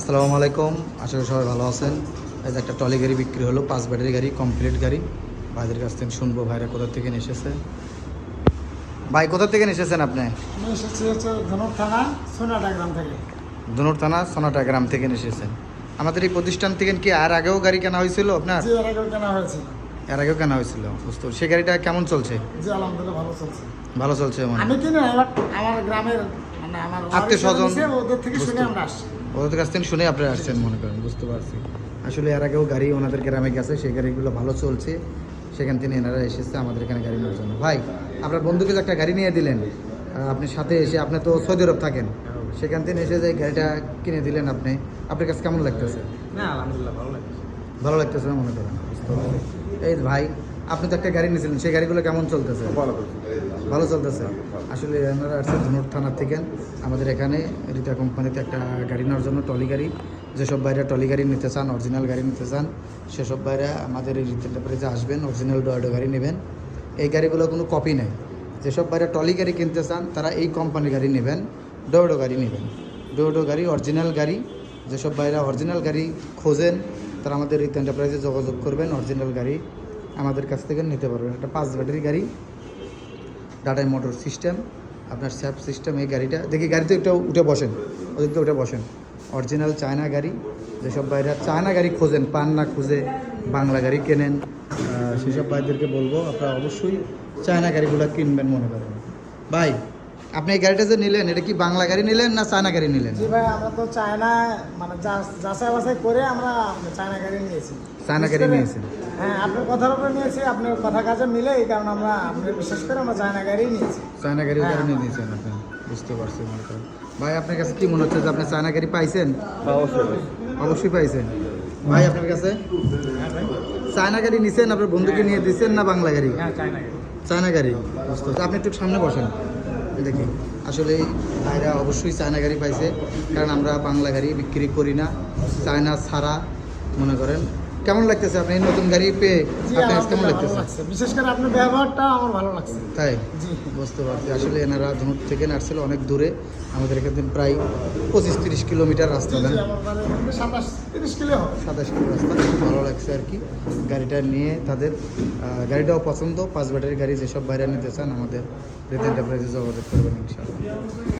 আসসালামু আলাইকুম। আশা করি সবাই ভালো আছেন। এই যে একটা টলি গাড়ি বিক্রি হলো পাঁচ ব্যাটারি গাড়ি কমপ্লিট গাড়ি। ভাইদের কাছ থেকে শুনব ভাইরা কোথা থেকে এসেছে। ভাই কোথা থেকে এসেছেন আপনি? থানা সোনাটা গ্রাম থেকে। ধনুর থানা সোনাটা গ্রাম থেকে এসেছেন। আমাদের এই প্রতিষ্ঠান থেকে কি আর আগেও গাড়ি কেনা হয়েছিল আপনার? এর আগেও কেনা হয়েছিল। এর আগেও কেনা হয়েছিল বুঝতে। সেই গাড়িটা কেমন চলছে? জি আলহামদুলিল্লাহ ভালো চলছে। ভালো চলছে আমি কিনে আমার গ্রামের মানে আমার আত্মীয়-স্বজন বাড়ির ওদের থেকে শুনে আমরা আসছি। ওদের কাছ থেকে শুনে আপনারা আসছেন মনে করেন বুঝতে পারছি। আসলে এর আগেও গাড়ি ওনাদের গ্রামে গেছে সেই গাড়িগুলো ভালো চলছে। সেখান থেকে এনারা এসেছে আমাদের এখানে গাড়ি নেওয়ার জন্য। ভাই আপনার বন্ধুকে যে একটা গাড়ি নিয়ে দিলেন আপনি সাথে এসে আপনি তো সৌদি আরব থাকেন সেখান থেকে এসে যে গাড়িটা কিনে দিলেন আপনি আপনার কাছে কেমন লাগতেছে? না আলহামদুলিল্লাহ ভালো লাগছে ভালো লাগতেছে মনে করেন? এই ভাই আপনি তো একটা গাড়ি নিয়েছিলেন সেই গাড়িগুলো কেমন চলতেছে? ভালো চলতেছে? আসলে ধনুর থানার থেকে। আমাদের এখানে রিতা কোম্পানিতে একটা গাড়ি নেওয়ার জন্য টলি গাড়ি। যেসব বাইরে টলি গাড়ি নিতে চান অরিজিনাল গাড়ি নিতে চান সেসব বাইরে আমাদের এই রিটেল প্রাইজে আসবেন অরিজিনাল ডয়েডো গাড়ি নেবেন। এই গাড়িগুলো কোনো কপি নেই। যেসব বাইরে টলি গাড়ি কিনতে চান তারা এই কোম্পানির গাড়ি নেবেন ডয়েডো গাড়ি নেবেন। ডয়েডো গাড়ি অরিজিনাল গাড়ি। যেসব বাইরে অরিজিনাল গাড়ি খোঁজেন তারা আমাদের রিত এন্টারপ্রাইজে যোগাযোগ করবেন অরিজিনাল গাড়ি আমাদের কাছ থেকে নিতে পারবেন। একটা পাঁচ ব্যাটারি গাড়ি টাটা মোটর সিস্টেম আপনার স্যাপ সিস্টেম এই গাড়িটা। দেখি গাড়িতে একটু উঠে বসেন। ওদিকে উঠে বসেন। অরিজিনাল চায়না গাড়ি, যেসব বাইরে চায়না গাড়ি খোঁজেন পান না খুঁজে, বাংলা গাড়ি কেনেন সেসব ভাইদেরকে বলব, আপনারা অবশ্যই চায়না গাড়িগুলো কিনবেন মনে করেন। ভাই আপনি এই গাড়িটা যে নিলেন এটা কি বাংলা গাড়ি নিলেন না চায়না গাড়ি নিলেন? জি ভাই আমরা তো চায়না মানে যা- যাচাই বাছাই করে আমরা চায়না গাড়ি নিয়েছি। চায়না গাড়ি নিয়েছেন? হ্যাঁ আপনার কথার উপরে নিয়েছি আপনার কথা কাজে মিলে এই কারণে আমরা আপনার বিশেষ করে আমরা চায়না গাড়ি নিয়েছি। চায়না গাড়ির হ্যাঁ। কারণে নিয়েছেন আপনি? বুঝতে পারছি মনে করেন। ভাই আপনার কাছে কি মনে হচ্ছে যে আপনি চায়না গাড়ি পাইছেন? অবশ্যই পাইছেন? ভাই আপনার কাছে? হ্যাঁ চায়না গাড়ি নিছেন আপনার বন্ধুকে নিয়ে দিচ্ছেন না বাংলা গাড়ি? হ্যাঁ চায়না গাড়ি। চায়না গাড়ি বুঝতে পারছি। আপনি একটু সামনে বসেন। দেখি। আসলে ভাইরা অবশ্যই চায়না গাড়ি পাইছে, কারণ আমরা বাংলা গাড়ি বিক্রি করি না। চায়না ছাড়া, মনে করেন। কেমন লাগতেছে? আপনি নতুন গাড়ি পেয়ে আপনার কেমন লাগতেছে? বিশেষ করে আপনার ব্যবহারটা আমার ভালো লাগছে। তাই? বুঝতে পারছি। আসলে এনারা ধনুর থেকে নার্সেল অনেক দূরে। আমাদের এখান থেকে প্রায় পঁচিশ তিরিশ কিলোমিটার রাস্তা দেন থেকে সাতাশ তিরিশ কিলো সাতাশ কিলো রাস্তা। খুব ভালো লাগছে আর কি। গাড়িটা নিয়ে তাদের গাড়িটাও পছন্দ। পাঁচ ব্যাটারি গাড়ি যেসব বাইরে নিতে চান আমাদের রিত এন্টারপ্রাইজে যোগাযোগ করবেন ইনশাআল্লাহ।